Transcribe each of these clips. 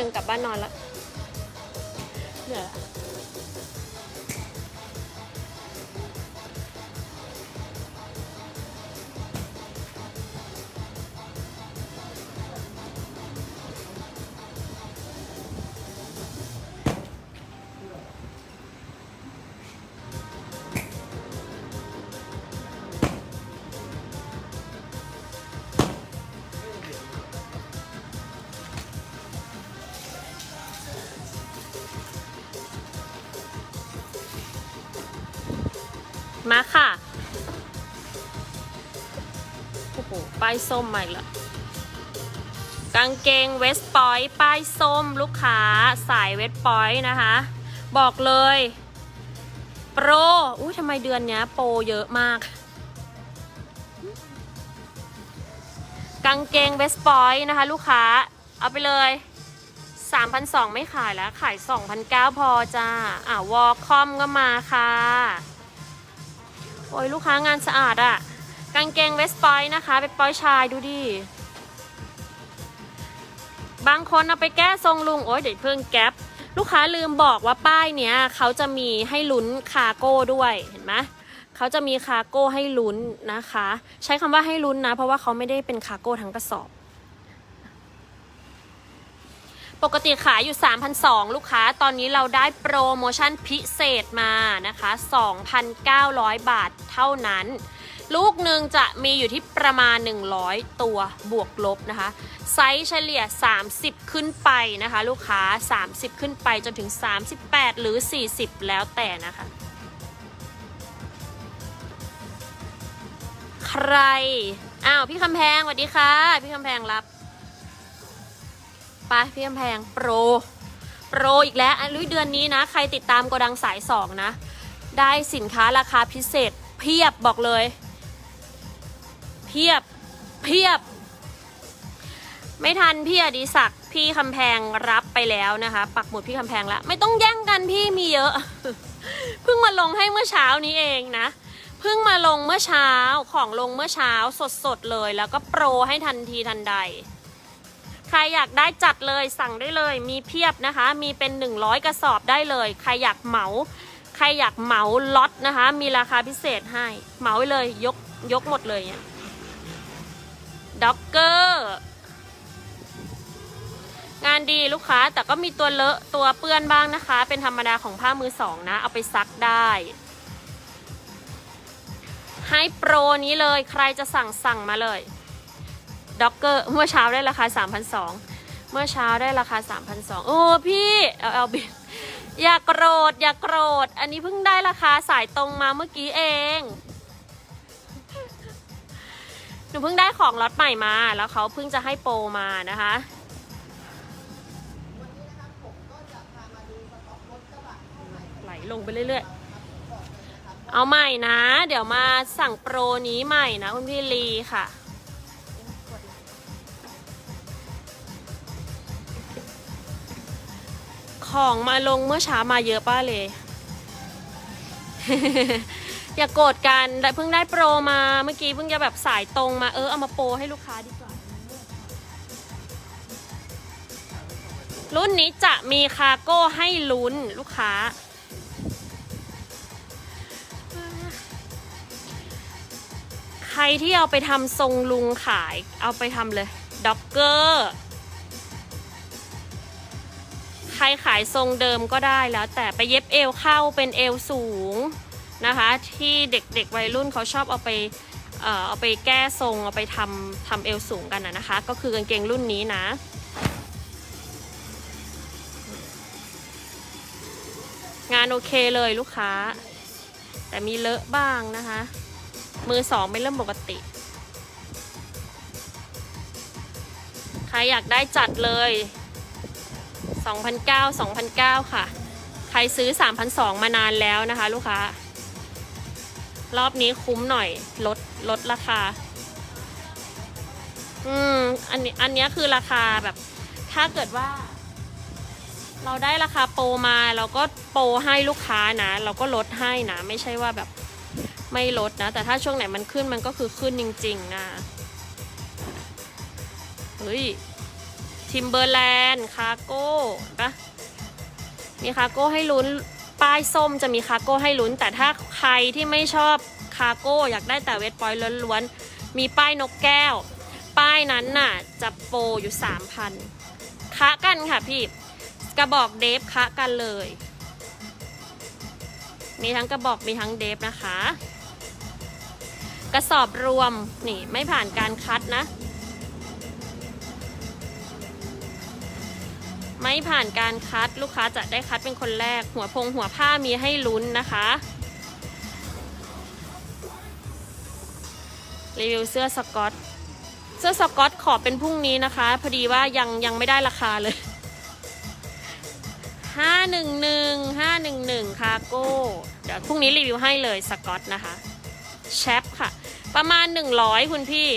นึงกลับบ้านนอนละเหนื่อยละายส้มมาอีกแล้วกางเกงเวสปอยป้ายส้มลูกค้าสายเวสปอยนะคะ บอกเลย โปรอุ้ยทำไมเดือนเนี้ยโปรเยอะมาก กางเกงเวสปอยนะคะ ลูกค้า เอาไปเลย3,200ไม่ขายแล้ว ขาย2,900พอจ้า อ่าวอลคอมก็มาค่ะ โอ้ยลูกค้างานสะอาดอะ กางเกงเวสปอยนะคะเป็นปอยชายดูดิบางคนเอาไปแก้ทรงลุงโอ้ยเดี๋ยวเพิ่งแก๊ปลูกค้าลืมบอกว่าป้ายเนี้ยเขาจะมีให้ลุ้นคาร์โก้ด้วยเห็นไหมเขาจะมีคาร์โก้ให้ลุ้นนะคะ ใช้คำว่าให้ลุ้นนะ เพราะว่าเขาไม่ได้เป็นคาร์โก้ทั้งกระสอบ ปกติขายอยู่ 3,200 ลูกค้าตอนนี้เราได้โปรโมชั่นพิเศษมานะคะ 2,900 บาทเท่านั้น ลูกหนึ่งจะมีอยู่ที่ประมาณ 100 ตัวบวกลบนะคะ ไซส์เฉลี่ย 30 ขึ้นไปนะคะ ลูกค้า 30 ขึ้นไปจนถึง 38 หรือ 40 แล้วแต่นะคะ ใคร อ้าว พี่คำแพงสวัสดีค่ะ พี่คำแพงรับไปพี่กำแพงโปร โปรอีกแล้วอันลุยเดือนนี้นะ ใครติดตามโกดังสายสองนะ ได้สินค้าราคาพิเศษเพียบบอกเลย เพียบเพียบ ไม่ทันพี่อดีศักดิ์พี่คำแพงรับไปแล้วนะคะ ปักหมุดพี่คำแพงแล้วไม่ต้องแย่งกันพี่มีเยอะ เพิ่งมาลงให้เมื่อเช้านี้เองนะเพิ่งมาลงเมื่อเช้าของลงเมื่อเช้าสดๆเลยแล้วก็โปรให้ทันทีทันใด ใครอยากได้จัดเลยสั่งได้เลย มีเพียบนะคะ มีเป็น 100 กระสอบได้เลย ใครอยากเหมา ใครอยากเหมาล็อตนะคะ มีราคาพิเศษให้เหมาไว้เลยยกยกหมดเลยเนี่ย ด็อกเกอร์งานดีลูกค้าแต่ก็มีตัวเลอะตัวเปื้อนบ้างนะคะ เป็นธรรมดาของผ้ามือสองนะ เอาไปซักได้ ให้โปรนี้เลยใครจะสั่งสั่งมาเลยด็อกเกอร์เมื่อเช้าได้ราคา 3,200 เมื่อเช้าได้ราคา 3,200 โอ้พี่เอาเอาบิอย่าโกรธ อย่าโกรธ อันนี้เพิ่งได้ราคาสายตรงมาเมื่อกี้เอง หนูเพิ่งได้ของล็อตใหม่มา แล้วเขาเพิ่งจะให้โปรมานะคะไหลลงไปเรื่อยๆ เอาใหม่นะ เดี๋ยวมาสั่งโปรนี้ใหม่นะคุณพี่ลีค่ะของมาลงเมื่อเช้ามาเยอะป้าเลย อย่าโกรธกันได้เพิ่งได้โปรมาเมื่อกี้เพิ่งจะแบบสายตรงมาเออเอามาโปรให้ลูกค้าดีกว่า รุ่นนี้จะมีคาร์โก้ให้ลุ้นลูกค้า ใครที่เอาไปทำทรงลุงขายเอาไปทำเลยด็อกเกอร์ใครขายทรงเดิมก็ได้แล้ว แต่ไปเย็บเอวเข้าเป็นเอวสูง นะคะ ที่เด็กๆวัยรุ่นเขาชอบเอาไปเออเอาไปแก้ทรงเอาไปทำทำเอวสูงกันนะนะคะ ก็คือกางเกงรุ่นนี้นะงานโอเคเลยลูกค้า แต่มีเลอะบ้างนะคะ มือสองเป็นเรื่องปกติ ใครอยากได้จัดเลย 2,009 2,009 ค่ะ ใครซื้อ3,200มานานแล้วนะคะ ลูกค้า รอบนี้คุ้มหน่อยลดลดราคา อืม อันนี้อันนี้คือราคาแบบ ถ้าเกิดว่า เราได้ราคาโปรมาเราก็โปรให้ลูกค้านะ เราก็ลดให้นะ ไม่ใช่ว่าแบบไม่ลดนะ แต่ถ้าช่วงไหนมันขึ้นมันก็คือขึ้นจริง ๆ นะเฮ้ยทิมเบอร์แลนด์คาโก้ปะมีคาโก้ให้ลุ้น ป้ายส้มจะมีคาโก้ให้ลุ้น แต่ถ้าใครที่ไม่ชอบคาโก้อยากได้แต่เวทปอยล้วนๆ มีป้ายนกแก้ว ป้ายนั้นน่ะจะโปรอยู่ 3,000คะกันค่ะพี่กระบอกเดฟคะกันเลย มีทั้งกระบอกมีทั้งเดฟนะคะ กระสอบรวมนี่ไม่ผ่านการคัดนะ ไม่ผ่านการคัดลูกค้าจะได้คัดเป็นคนแรก หัวพงหัวผ้ามีให้ลุ้นนะคะ รีวิวเสื้อสกอต เสื้อสกอตขอเป็นพรุ่งนี้นะคะ พอดีว่ายังยังไม่ได้ราคาเลย 511 511 คาโก้ เดี๋ยวพรุ่งนี้รีวิวให้เลยสกอตนะคะแชปค่ะ ประมาณ 100 คุณพี่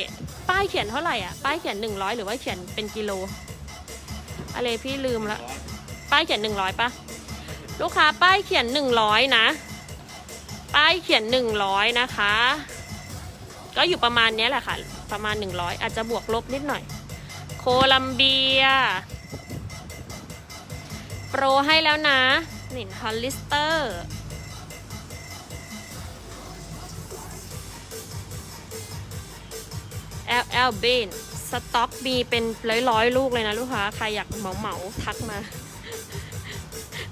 ป้ายเขียนเท่าไหร่อะ ป้ายเขียน 100 หรือว่าเขียนเป็นกิโล อะไรพี่ลืมละป้ายเขียน100ปะลูกค้าป้ายเขียน100นะ ป้ายเขียน100นะคะ ก็อยู่ประมาณนี้แหละค่ะ ประมาณ100อยอาจจะบวกลบนิดหน่อย โคลัมเบีย โปรให้แล้วนะนี่ฮอลลิสเตอร์ LL b a n สต็อกมีเป็นร้อยๆลูกเลยนะลูกค้า ใครอยากเหมาเหมาทักมา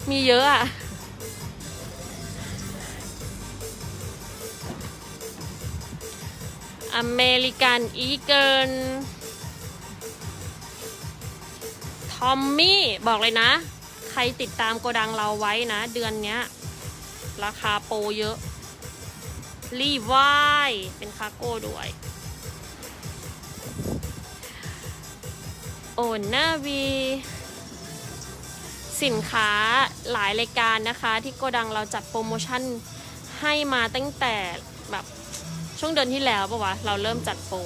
มีเยอะอะอเมริกันอีเกิลทอมมี่ บอกเลยนะ ใครติดตามโกดังเราไว้นะ เดือนนี้ราคาโปรเยอะรีวายเป็นคาโก้ด้วย นหน้าวีสินค้าหลายรายการนะคะ ที่โกดังเราจัดโปรโมชั่นให้มาตั้งแต่แบบช่วงเดือนที่แล้วปะวะ เราเริ่มจัดโปร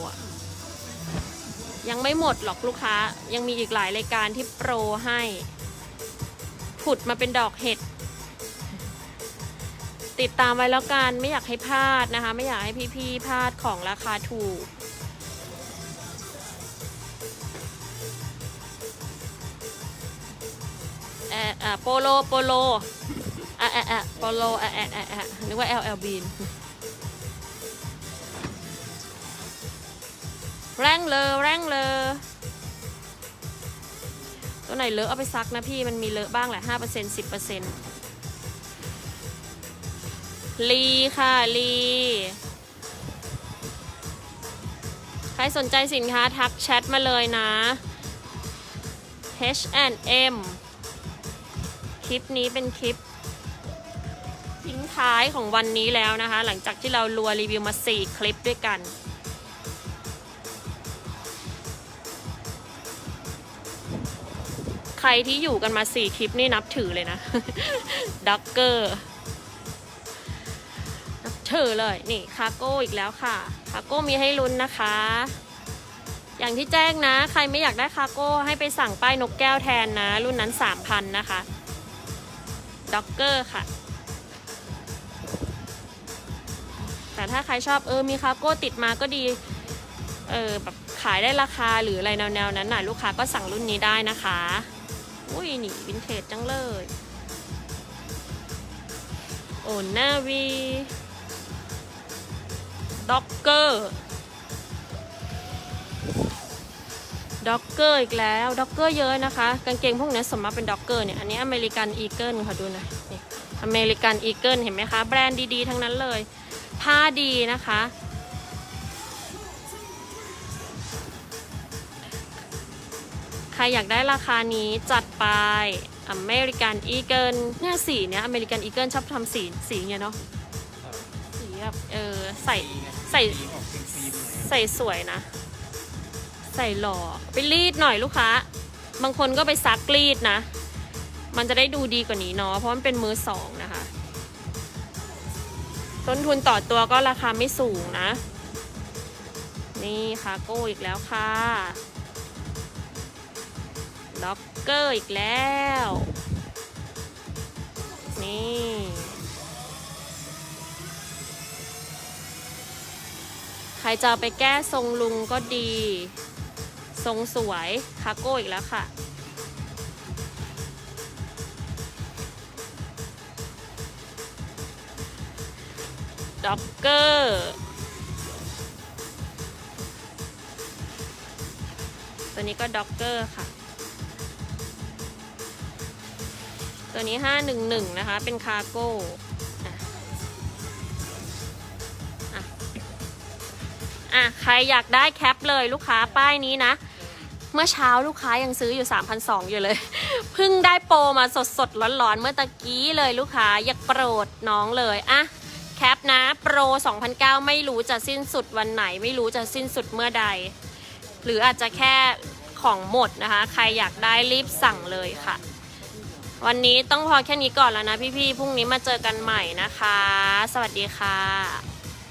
ยังไม่หมดหรอกลูกค้า ยังมีอีกหลายรายการที่โปรให้ ผุดมาเป็นดอกเห็ด ติดตามไว้แล้วกันไม่อยากให้พลาดนะคะ ไม่อยากให้พี่ๆพลาดของราคาถูก โปโลโปโลอะอะอะโปโลอะอะอะอะนึกว่า LL Bean แรงเลอแรงเลอตัวไหนเลอะเอาไปซักนะพี่มันมีเลอะบ้างแหละห้าเปอร์เซ็นต์สิบเปอร์เซ็นต์ลีค่ะลี ใครสนใจสินค้าทักแชทมาเลยนะ H&M คลิปนี้เป็นคลิปทิ้งท้ายของวันนี้แล้วนะคะ หลังจากที่เรารัวรีวิวมา 4 คลิปด้วยกัน ใครที่อยู่กันมา 4 คลิปนี่นับถือเลยนะด็อกเกอร์นับถือเลย นี่คาโก้อีกแล้วค่ะคาโก้มีให้ลุ้นนะคะ อย่างที่แจ้งนะ ใครไม่อยากได้คาโก้ให้ไปสั่งป้ายนกแก้วแทนนะ รุ่นนั้น 3,000 นะคะ ด็อกเกอร์ค่ะ แต่ถ้าใครชอบเออมีคาโก้ติดมาก็ดี เออแบบขายได้ราคาหรืออะไรแนวๆนั้นน่ะลูกค้าก็สั่งรุ่นนี้ได้นะคะ อุ้ยนี่วินเทจจังเลยโอนนาวีด็อกเกอร์ ด็อกเกอร์อีกแล้วด็อกเกอร์เยอะนะคะ กางเกงพวกนี้สมมาเป็นด็อกเกอร์เนี่ย อันนี้อเมริกันอีเกิลค่ะดูหนะนี่อเมริกันอีเกิลเห็นไหมคะ แบรนด์ดีๆ ทั้งนั้นเลย ผ้าดีนะคะ ใครอยากได้ราคานี้จัดไปอเมริกันอีเกิลเนี่ยสีเนี้ยอเมริกันอีเกิลชอบทำสีสีเนี้ยเนาะสีแบบเออใส่ใส่สีออกครีมๆหน่อยใส่สวยนะ ใส่หล่อไปรีดหน่อยลูกค้า บางคนก็ไปซักรีดนะ มันจะได้ดูดีกว่านี้เนาะเพราะมันเป็นมือสองนะคะ ต้นทุนต่อตัวก็ราคาไม่สูงนะ นี่คาโก้อีกแล้วค่ะด็อกเกอร์อีกแล้ว นี่ใครจะไปแก้ทรงลุงก็ดี ทรงสวยคาโก้อีกแล้วค่ะ ด็อกเกอร์ตัวนี้ก็ด็อกเกอร์ค่ะ ตัวนี้ 511 นะคะ เป็นคารโก้อะ ใครอยากได้แคปเลยลูกค้าป้ายนี้นะ เมื่อเช้าลูกค้ายังซื้ออยู่3,200อยู่เลย เพิ่งได้โปรมาสดสดๆร้อนๆ เมื่อตะกี้เลยลูกค้าอยากโปรดน้องเลยอะแคปนะโปร2,009ไม่รู้จะสิ้นสุดวันไหน ไม่รู้จะสิ้นสุดเมื่อใด หรืออาจจะแค่ของหมดนะคะ ใครอยากได้รีบสั่งเลยค่ะ วันนี้ต้องพอแค่นี้ก่อนแล้วนะพี่ๆพรุ่งนี้มาเจอกันใหม่นะคะ สวัสดีค่ะ